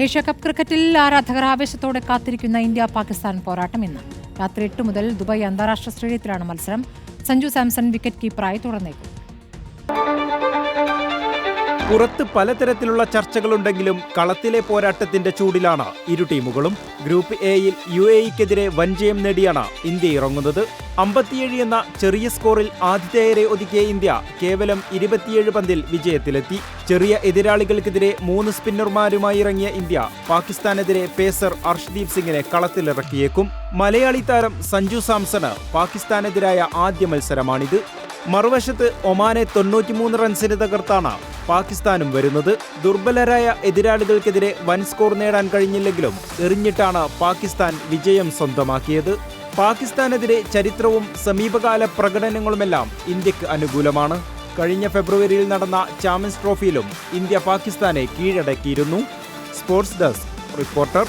Asia cup ക്രിക്കറ്റിൽ ആരാധകർ ആവേശത്തോടെ കാത്തിരിക്കുന്ന ഇന്ത്യ പാകിസ്ഥാൻ പോരാട്ടം ഇന്ന്. രാത്രി എട്ട് മുതൽ ദുബായ് അന്താരാഷ്ട്ര സ്റ്റേഡിയത്തിലാണ് മത്സരം. സഞ്ജു സാംസൺ വിക്കറ്റ് കീപ്പറായി തുടർന്നേക്കും. പുറത്ത് പലതരത്തിലുള്ള ചർച്ചകളുണ്ടെങ്കിലും കളത്തിലെ പോരാട്ടത്തിന്റെ ചൂടിലാണ് ഇരു ടീമുകളും. ഗ്രൂപ്പ് എയിൽ യു എക്കെതിരെ വൻജയം നേടിയാണ് ഇന്ത്യ ഇറങ്ങുന്നത്. അമ്പത്തിയേഴ് എന്ന ചെറിയ സ്കോറിൽ ആതിഥേയരെ ഒതുക്കിയ ഇന്ത്യ കേവലം ഇരുപത്തിയേഴ് പന്തിൽ വിജയത്തിലെത്തി. ചെറിയ എതിരാളികൾക്കെതിരെ മൂന്ന് സ്പിന്നർമാരുമായി ഇറങ്ങിയ ഇന്ത്യ പാകിസ്ഥാനെതിരെ പേസർ അർഷ്ദീപ് സിംഗിനെ കളത്തിലിറക്കിയേക്കും. മലയാളി താരം സഞ്ജു സാംസണ് പാകിസ്ഥാനെതിരായ ആദ്യ മത്സരമാണിത്. മറുവശത്ത് ഒമാനെ തൊണ്ണൂറ്റിമൂന്ന് റൺസിന് തകർത്താണ് പാകിസ്ഥാനും വരുന്നത്. ദുർബലരായ എതിരാളികൾക്കെതിരെ വൻ സ്കോർ നേടാൻ കഴിഞ്ഞില്ലെങ്കിലും എറിഞ്ഞിട്ടാണ് പാകിസ്ഥാൻ വിജയം സ്വന്തമാക്കിയത്. പാകിസ്ഥാനെതിരെ ചരിത്രവും സമീപകാല പ്രകടനങ്ങളുമെല്ലാം ഇന്ത്യയ്ക്ക് അനുകൂലമാണ്. കഴിഞ്ഞ ഫെബ്രുവരിയിൽ നടന്ന ചാമ്പ്യൻസ് ട്രോഫിയിലും ഇന്ത്യ പാകിസ്ഥാനെ കീഴടക്കിയിരുന്നു. Sports desk reporter